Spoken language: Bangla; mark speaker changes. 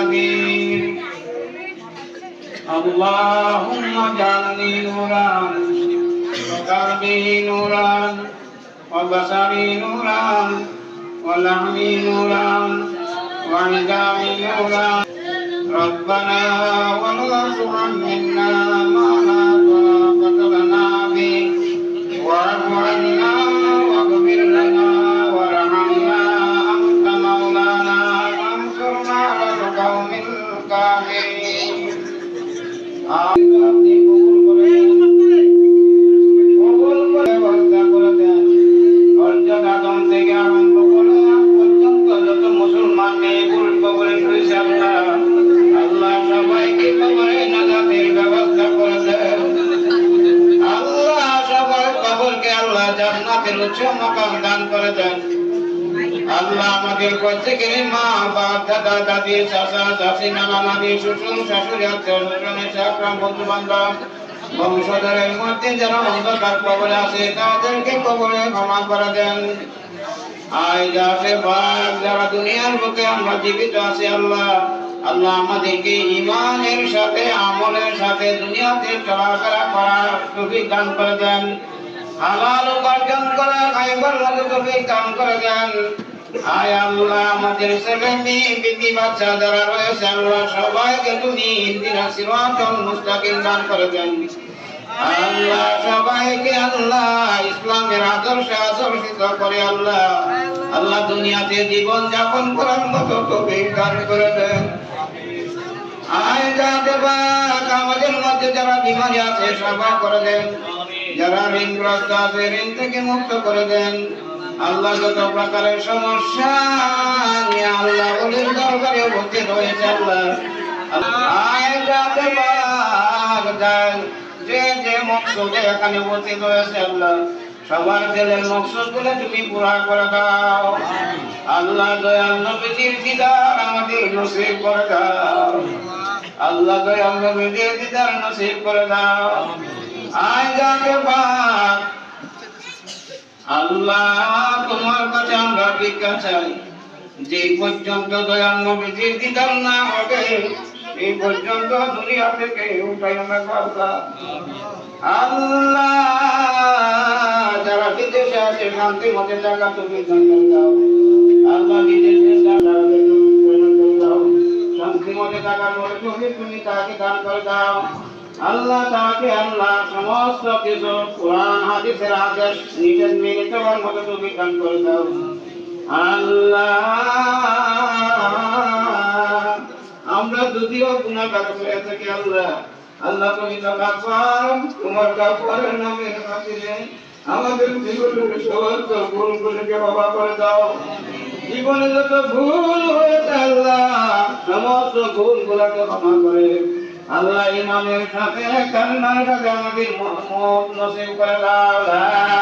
Speaker 1: قدير اللهم اجعلني نورا وقلبي نورا وبصري نورا ولحمي نورا وعظامي نورا ربنا ولا تحملنا কবরকে আল্লাহ জান্নাতের উচ্চ মাকাম দান করে দেন। আল্লাহ আমাদের প্রত্যেকের মা, বাপ, দাদা, দাদি, চাচা, চাচি, নানা, নানি, শ্বশুর, শাশুড়ি, আত্মীয় স্বজনের চাকরাম বন্ধু বান্ধব বংশধরের মধ্যে যারা অন্ধকার কবরে আছে, তাদেরকে কবরে ক্ষমা করে দেন। আয় যাতে বাপ যারা দুনিয়ার বুকে আমরা জীবিত আছি, আল্লাহ। আল্লাহ আমাদেরকে ইমানের সাথে, আমলের সাথে দুনিয়াতে চলাফেরা করার তৌফিক দান করে দেন। হালাল উপার্জন করে, খাইবার মতো তৌফিক দান করে দেন। আয় আল্লাহ, আমাদের যারা রয়েছে, আল্লাহ সবাইকে তুমি করে দেন। সবাইকে আল্লাহ ইসলামের করে আল্লাহ। আল্লাহ দুনিয়াতে জীবন যাপন করার মতো দান করে আমাদের মধ্যে যারা বিমারি আছে, সভা করে দেন। যারা ঋণগ্রস্ত আছে, ঋণ থেকে মুক্ত করে দেন। আল্লাহ যত প্রকারের সমস্যা নিয়ে আল্লাহ বলির দরবারে উপস্থিত হয়েছে, আল্লাহ। যে যে মকসুদে এখানে উপস্থিত হয়েছে, আল্লাহ। সবার দিলের মকসুদগুলো তুমি পুরা করে দাও। আল্লাহ দয়াল নবীজির দিদার আমাদের নসিব করে দাও। আল্লাহ দয়াল নবীজির দিদার নসিব করে দাও। আয় যাকে বাপ আল্লাহ ভিক্ষা যে পর্যন্ত দয়াল নবীজির দিদার না হবে, এই পর্যন্ত দুনিয়া থেকে উঠাই না কথা। যারা শান্তি মতে দান দাও। আল্লাহ বিদেশে দাও। শান্তি মতে তুমি তুমি তাকে দান করে দাও। আল্লাহ তাকে আল্লাহ সমস্ত কিছু আদেশ নিজের মেনে চলার মতো তুমি দান করে দাও। আল্লাহ। আমরা যদিও গুণাগার হয়ে থাকি আল্লাহ। আল্লাহ তুমি কাফার, তোমার কাফারের নামে খাতিরে আমাদের জীবনের সমস্ত ভুলগুলোকে ক্ষমা করে দাও। জীবনে যত ভুল হয়েছে আল্লাহ, সমস্ত ভুলগুলোকে ক্ষমা করে। আল্লাহ ইমামের সাথে কান্নার সাথে আমাদের মত নসিব করে দাও